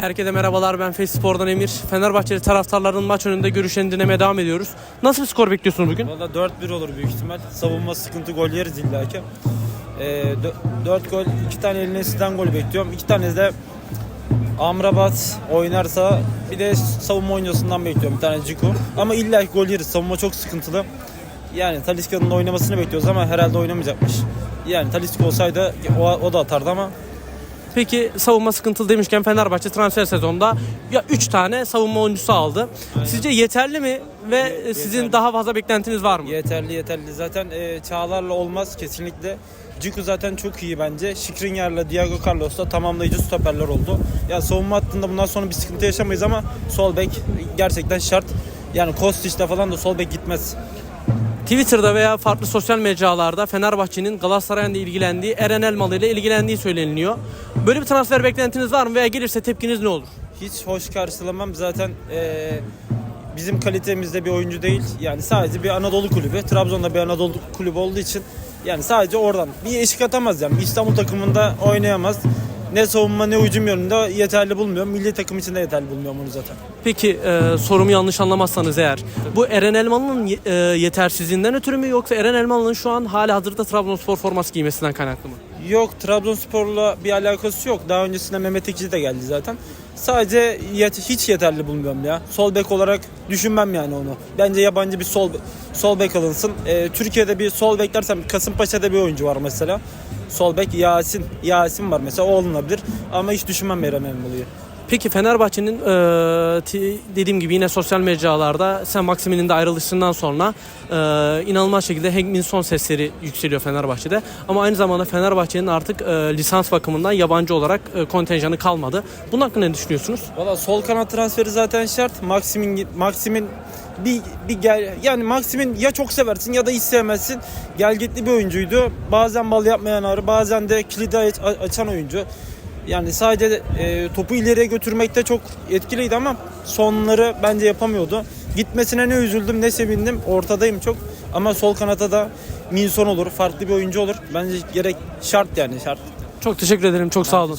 Herkese merhabalar ben Face Spor'dan Emir. Fenerbahçeli taraftarların maç önünde görüşlerini dinlemeye devam ediyoruz. Nasıl bir skor bekliyorsunuz bugün? Valla 4-1 olur büyük ihtimal. Savunma sıkıntı gol yeriz illaki. Ee, 4 gol, 2 tane eline sizden gol bekliyorum. 2 tane de Amrabat oynarsa bir de savunma oynuyorsundan bekliyorum bir tane Ciku. Ama illaki gol yeriz. Savunma çok sıkıntılı. Yani Talisca'nın da oynamasını bekliyoruz ama herhalde oynamayacakmış. Yani Talisca olsaydı o, o da atardı ama Peki savunma sıkıntılı demişken Fenerbahçe transfer sezonunda ya 3 tane savunma oyuncusu aldı. Sizce yeterli mi ve sizin yeterli. daha fazla beklentiniz var mı? Yeterli yeterli. Zaten e, Çağlar'la olmaz kesinlikle. Ciku zaten çok iyi bence. Skriniar'la Diego Carlos da tamamlayıcı stoperler oldu. Ya savunma hattında bundan sonra bir sıkıntı yaşamayız ama sol bek gerçekten şart. Yani Kostic'te falan da sol bek gitmez. Twitter'da veya farklı sosyal mecralarda Fenerbahçe'nin Galatasaray'ın da ilgilendiği Eren Elmalı ile ilgilendiği söyleniliyor. Böyle bir transfer beklentiniz var mı veya gelirse tepkiniz ne olur? Hiç hoş karşılamam. Zaten e, bizim kalitemizde bir oyuncu değil. Yani sadece bir Anadolu kulübü. Trabzon'da bir Anadolu kulübü olduğu için yani sadece oradan bir eşik atamaz yani. İstanbul takımında oynayamaz. Ne savunma ne hücum yönünde yeterli bulmuyorum. Milli takım için de yeterli bulmuyorum onu zaten. Peki e, sorumu yanlış anlamazsanız eğer bu Eren Elmalı'nın ye- e, yetersizliğinden ötürü mü yoksa Eren Elmalı'nın şu an hala hazırda Trabzonspor forması giymesinden kaynaklı mı? Yok Trabzonspor'la bir alakası yok. Daha öncesinde Mehmet Ekşi de geldi zaten. Sadece yet- hiç yeterli bulmuyorum ya. Sol bek olarak düşünmem yani onu. Bence yabancı bir sol sol bek alınsın. Ee, Türkiye'de bir sol bek dersem Kasımpaşa'da bir oyuncu var mesela. Sol bek Yasin. Yasin var mesela o alınabilir. Ama hiç düşünmem Eren Elmalı'yı. Peki Fenerbahçe'nin e, dediğim gibi yine sosyal mecralarda Sen Maksimin'in de ayrılışından sonra e, inanılmaz şekilde Hank Min Son sesleri yükseliyor Fenerbahçe'de. Ama aynı zamanda Fenerbahçe'nin artık e, lisans bakımından yabancı olarak e, kontenjanı kalmadı. Bunun hakkında ne düşünüyorsunuz? Valla sol kanat transferi zaten şart. Maxim'in Maxim'in bir bir gel yani Maxim'in ya çok seversin ya da hiç sevmezsin. Gelgitli bir oyuncuydu. Bazen bal yapmayan arı, bazen de kilidi aç- açan oyuncu. Yani sadece e, topu ileriye götürmekte çok etkiliydi ama sonları bence yapamıyordu. Gitmesine ne üzüldüm ne sevindim. Ortadayım çok. Ama sol kanata da Minson olur. Farklı bir oyuncu olur. Bence gerek şart yani şart. Çok teşekkür ederim. Çok sağ olun.